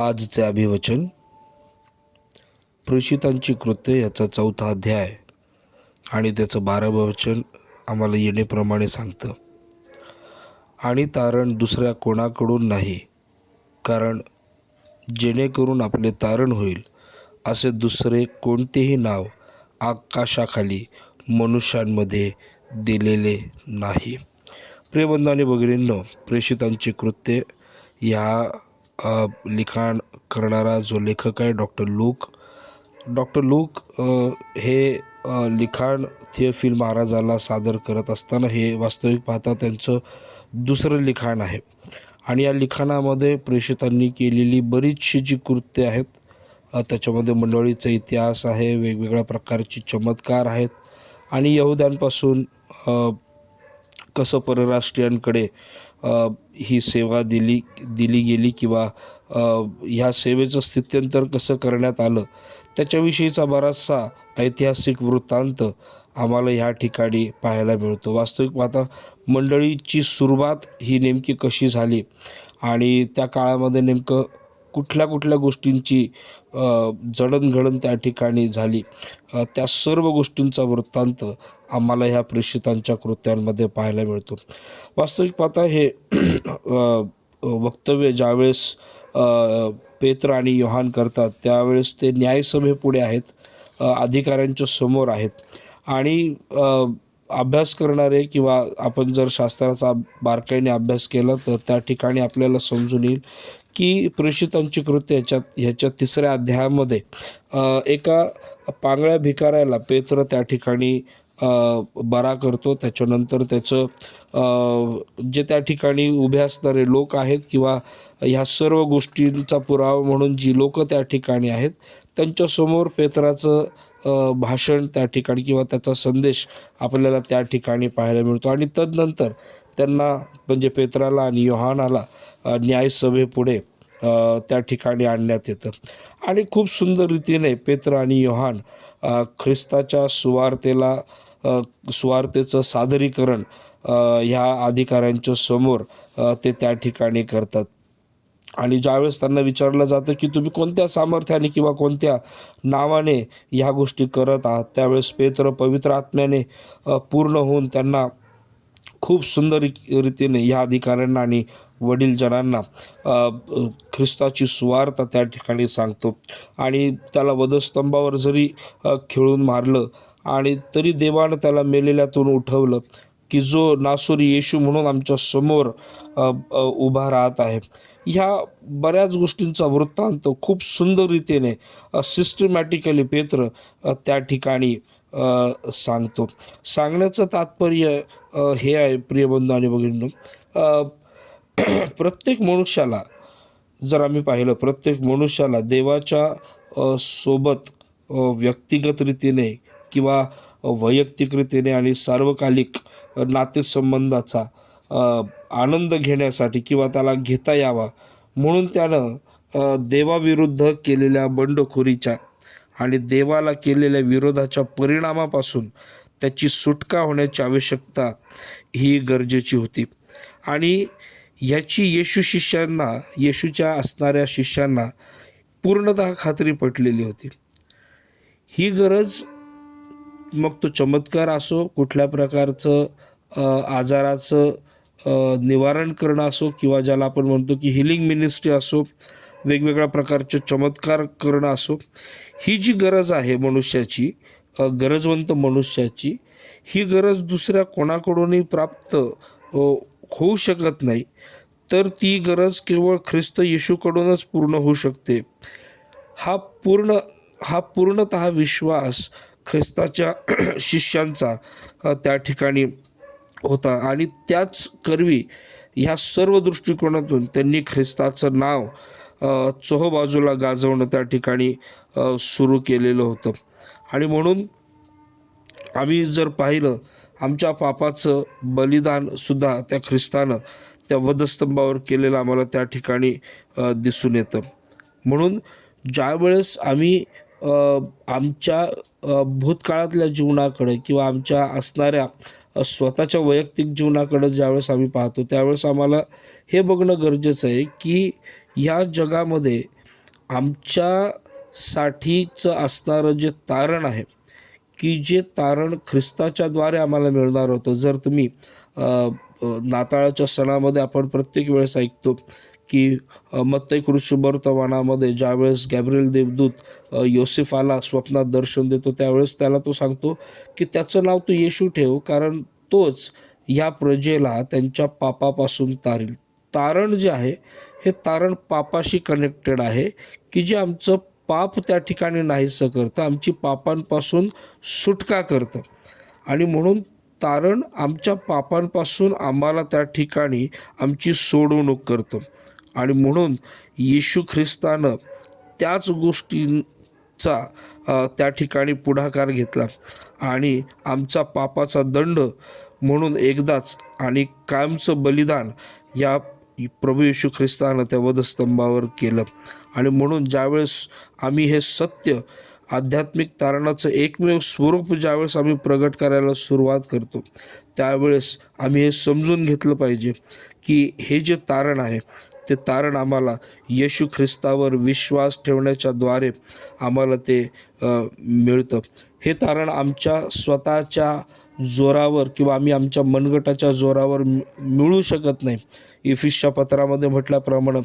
आजचे अभिवचन. प्रेषितांची कृत्य याचा चौथा अध्याय. आणि त्याचं बारावं वचन आम्हाला येणेप्रमाणे सांगतं. आणि तारण दुसऱ्या कोणाकडून नाही. कारण जेणेकरून आपले तारण होईल असे दुसरे कोणतेही नाव आकाशाखाली मनुष्यांमध्ये दिलेले नाही. प्रेबंधाने आणि भगिनींनो प्रेषितांची कृत्ये ह्या लिखाण करणारा जो लेखक आहे डॉक्टर लूक. डॉक्टर लूक हे लिखाण थिओफिल महाराजाला सादर करत असताना हे वास्तविक पाहता त्यांचं दुसरं लिखाण आहे. आणि या लिखाणामध्ये प्रेषितांनी केलेली बरीचशी जी कृत्ये आहेत त्याच्यामध्ये मंडळीचा इतिहास आहे वेगवेगळ्या प्रकारचे चमत्कार आहेत. आणि यहुद्यांपासून कसं परराष्ट्रीयांकडे ही सेवा दिली दिली गेली किंवा ह्या सेवेचं स्थित्यंतर कसं करण्यात आलं त्याच्याविषयीचा बराचसा ऐतिहासिक वृत्तांत आम्हाला ह्या ठिकाणी पाहायला मिळतो. वास्तविक पाहता मंडळीची सुरुवात ही नेमकी कशी झाली आणि त्या काळामध्ये नेमकं कुठल्या कुठल्या गोष्टींची जडणघडण त्या ठिकाणी झाली. त्या सर्व गोष्टींचा वृत्तांत आम्हाला ह्या प्रेषितांच्या कृत्यांमध्ये पाहायला मिळतो. वास्तविक पाहता हे वक्तव्य ज्यावेळेस पेत्र आणि योहान करतात त्यावेळेस ते न्यायसभेपुढे आहेत अधिकाऱ्यांच्या समोर आहेत. आणि अभ्यास करणारे किंवा आपण जर शास्त्राचा बारकाईने अभ्यास केला तर त्या ठिकाणी आपल्याला समजून येईल की प्रेषितांची कृत्य ह्याच्यात ह्याच्या तिसऱ्या अध्यायामध्ये एका पांगळ्या भिकाऱ्याला पेत्र त्या ठिकाणी बरा करतो. त्याच्यानंतर त्याचं जे त्या ठिकाणी उभे असणारे लोक आहेत किंवा ह्या सर्व गोष्टींचा पुरावा म्हणून जी लोक त्या ठिकाणी आहेत त्यांच्यासमोर पेत्राचं भाषण त्या ठिकाणी किंवा त्याचा संदेश आपल्याला त्या ठिकाणी पाहायला मिळतो. आणि तदनंतर त्यांना म्हणजे पेत्राला आणि योहानाला न्यायसभेपुढे त्या ठिकाणी आणण्यात येतं. आणि खूप सुंदर रीतीने पेत्र आणि योहान ख्रिस्ताच्या सुवार्तेला सुवार्तेचं सादरीकरण ह्या अधिकाऱ्यांच्या समोर ते त्या ठिकाणी करतात. आणि ज्यावेळेस त्यांना विचारलं जातं की तुम्ही कोणत्या सामर्थ्याने किंवा कोणत्या नावाने ह्या गोष्टी करत आहात त्यावेळेस पेत्र पवित्र आत्म्याने पूर्ण होऊन त्यांना खूप सुंदर री- रीतीने ह्या अधिकाऱ्यांना आणि वडीलजनांना ख्रिस्ताची सुवार्ता त्या ठिकाणी सांगतो. आणि त्याला वधस्तंभावर जरी खेळून खिळून मारलं आणि तरी देवानं त्याला मेलेल्यातून उठवलं की जो नासुरी येशू म्हणून आमच्यासमोर उभा राहत आहे. ह्या बऱ्याच गोष्टींचा वृत्तांत खूप सुंदर रीतीने सिस्टमॅटिकली पेत्र त्या ठिकाणी सांगतो. सांगण्याचं तात्पर्य हे आहे प्रियबंधू आणि भगिनींनो. प्रत्येक मनुष्याला जर आम्ही पाहिलं प्रत्येक मनुष्याला देवाच्या सोबत व्यक्तिगत रीतीने किंवा वैयक्तिक रीतीने आणि सार्वकालिक नातेसंबंधाचा आनंद घेण्यासाठी किंवा त्याला घेता यावा म्हणून त्यानं देवाविरुद्ध केलेल्या बंडखोरीच्या आणि देवाला केलेल्या विरोधाच्या परिणामापासून त्याची सुटका होण्याची आवश्यकता ही गरजेची होती. आणि याची येशू शिष्यांना येशूच्या असणाऱ्या शिष्यांना पूर्णतः खात्री पटलेली होती. ही गरज मग तो चमत्कार असो कुठल्या प्रकारचं आजाराचं निवारण करणं असो किंवा ज्याला आपण म्हणतो की हिलिंग मिनिस्ट्री असो वेगवेगळ्या प्रकारचे चमत्कार करणं असो ही जी गरज आहे मनुष्याची गरजवंत मनुष्याची ही गरज दुसऱ्या कोणाकडूनही प्राप्त होऊ शकत नाही तर ती गरज केवळ ख्रिस्त येशूकडूनच पूर्ण होऊ शकते. हा पूर्ण हा पूर्णत विश्वास ख्रिस्ताच्या शिष्यांचा त्या ठिकाणी होता आणि त्याच करवी ह्या सर्व दृष्टिकोनातून त्यांनी ख्रिस्ताचं नाव चोह बाजूला गाजवणं त्या ठिकाणी सुरू केलेलं होतं. आणि म्हणून आम्ही जर पाहिलं आमच्या पापाचं बलिदानसुद्धा त्या ख्रिस्तानं त्या वधस्तंभावर केलेलं आम्हाला त्या ठिकाणी दिसून येतं. म्हणून ज्यावेळेस आम्ही आमच्या भूतकाळातल्या जीवनाकडे किंवा आमच्या असणाऱ्या स्वतःच्या वैयक्तिक जीवनाकडे ज्यावेळेस आम्ही पाहतो त्यावेळेस आम्हाला हे बघणं गरजेचं आहे की ह्या जगामध्ये आमच्यासाठीचं असणारं जे तारण आहे की जे तारण ख्रिस्ताच्याद्वारे आम्हाला मिळणार होतं. जर तुम्ही नाताळाच्या सणामध्ये आपण प्रत्येक वेळेस ऐकतो की अ, मत्तई ज्यावेळेस गॅब्रियल देवदूत योसेफाला स्वप्नात दर्शन देतो त्यावेळेस त्याला तो सांगतो की त्याचं नाव तू येशू ठेव कारण तोच या प्रजेला त्यांच्या पापापासून तारील. तारण जे आहे हे तारण पापाशी कनेक्टेड आहे की जे आमचं पाप त्या ठिकाणी नाहीसं करतं. आमची पापांपासून सुटका करतं. आणि म्हणून तारण आमच्या पापांपासून आम्हाला त्या ठिकाणी आमची सोडवणूक करतं. आणि म्हणून येशू ख्रिस्तानं त्याच गोष्टींचा त्या ठिकाणी पुढाकार घेतला. आणि आमचा पापाचा दंड म्हणून एकदाच आणि कायमचं बलिदान या प्रभू येशू ख्रिस्तानं त्या वधस्तंभावर केलं. आणि म्हणून ज्यावेळेस आम्ही हे सत्य आध्यात्मिक तारणाचं एकमेव स्वरूप ज्यावेळेस आम्ही प्रगट करायला सुरुवात करतो त्यावेळेस आम्ही हे समजून घेतलं पाहिजे की हे जे तारण आहे ते तारण आम्हाला येशू ख्रिस्तावर विश्वास ठेवण्याच्या द्वारे आम्हाला ते मिळतं. हे तारण आमच्या स्वतःच्या जोरावर किंवा आम्ही आमच्या मनगटाच्या जोरावर मिळू शकत नाही. इफिसच्या पत्रामध्ये म्हटल्याप्रमाणे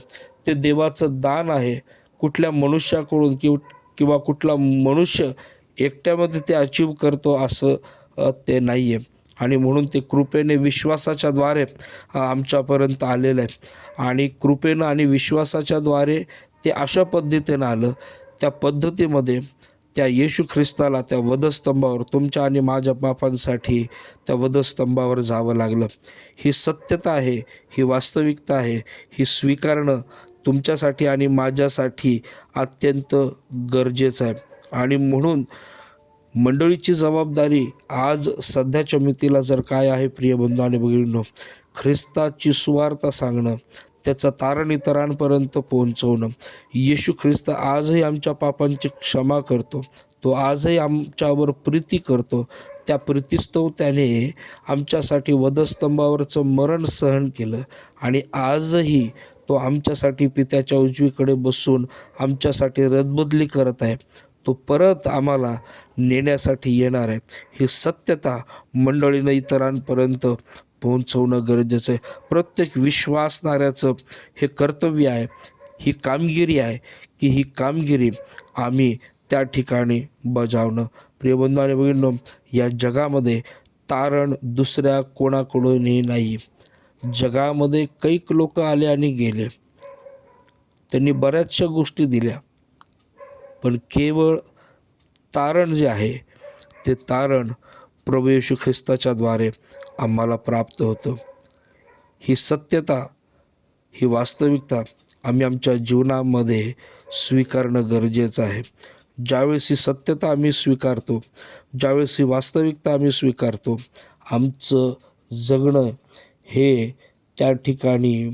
ते देवाचं दान आहे. कुठल्या मनुष्याकडून किंवा किंवा कुठला मनुष्य एकट्यामध्ये ते अचीव करतो असं ते नाही आहे आणि म्हणून ते कृपेने विश्वासाच्या द्वारे आमच्यापर्यंत आलेलं आहे. आणि कृपेनं आणि विश्वासाच्या द्वारे ते अशा पद्धतीनं आलं. त्या पद्धतीमध्ये त्या येशू ख्रिस्ताला त्या वधस्तंभावर तुमच्या आणि माझ्या पापांसाठी त्या वधस्तंभावर जावं लागलं. ही सत्यता आहे ही वास्तविकता आहे ही स्वीकारणं तुमच्यासाठी आणि माझ्यासाठी अत्यंत गरजेचं आहे. आणि म्हणून मंडळीची जबाबदारी आज सध्याच्या मितीला जर काय आहे प्रिय बंधू आणि भगिनींनो ख्रिस्ताची सुवार्ता सांगणं त्याचा तारण इतरांपर्यंत पोहोचवणं. येशू ख्रिस्त आजही आमच्या पापांची क्षमा करतो. तो आजही आमच्यावर प्रीती करतो. त्या प्रीतीस्तव त्याने आमच्यासाठी वधस्तंभावरचं मरण सहन केलं आणि आजही तो आमच्यासाठी पित्याच्या उजवीकडे बसून आमच्यासाठी रदबदली करत आहे. तो परत आम्हाला नेण्यासाठी येणार आहे. ही सत्यता मंडळीनं इतरांपर्यंत पोहोचवणं गरजेचं आहे. प्रत्येक विश्वासणाऱ्याचं हे कर्तव्य आहे. ही कामगिरी आहे की ही कामगिरी आम्ही त्या ठिकाणी बजावणं. प्रियबंधू आणि भगिनींनो या जगामध्ये तारण दुसऱ्या कोणाकडूनही नाही. जगामध्ये कैक लोक आले आणि गेले. त्यांनी बऱ्याचशा गोष्टी दिल्या. पण केवळ तारण जे आहे ते तारण प्रभू येशू ख्रिस्ताच्या द्वारे आम्हाला प्राप्त होतं. ही सत्यता ही वास्तविकता आम्ही आमच्या जीवनामध्ये स्वीकारणं गरजेचं आहे. ज्यावेळेस ही सत्यता आम्ही स्वीकारतो ज्यावेळेस ही वास्तविकता आम्ही स्वीकारतो आमचं जगणं हे त्या ठिकाणी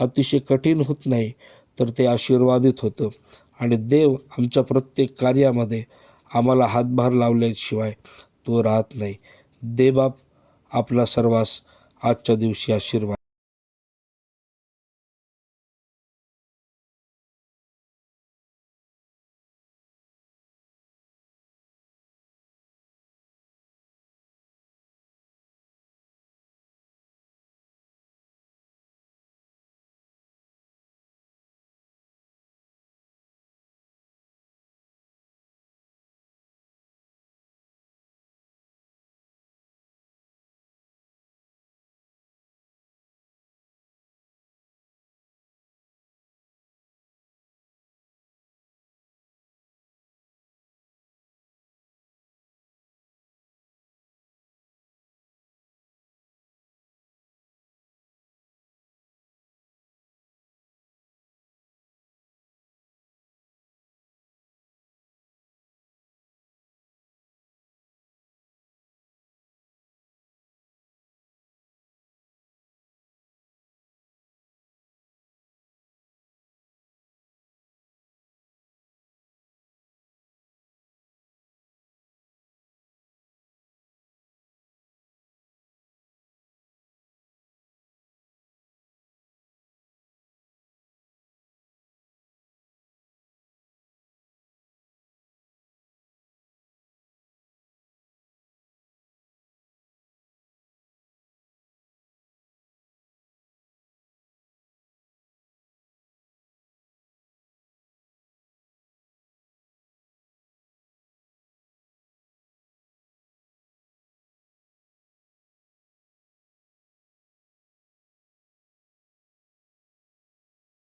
अतिशय कठीण होत नाही तर ते आशीर्वादित होतं. आणि देव आमच्या प्रत्येक कार्यामध्ये आम्हाला हातभार लावल्याशिवाय तो राहत नाही. देबाप आपला सर्वांस आजच्या दिवशी आशीर्वाद.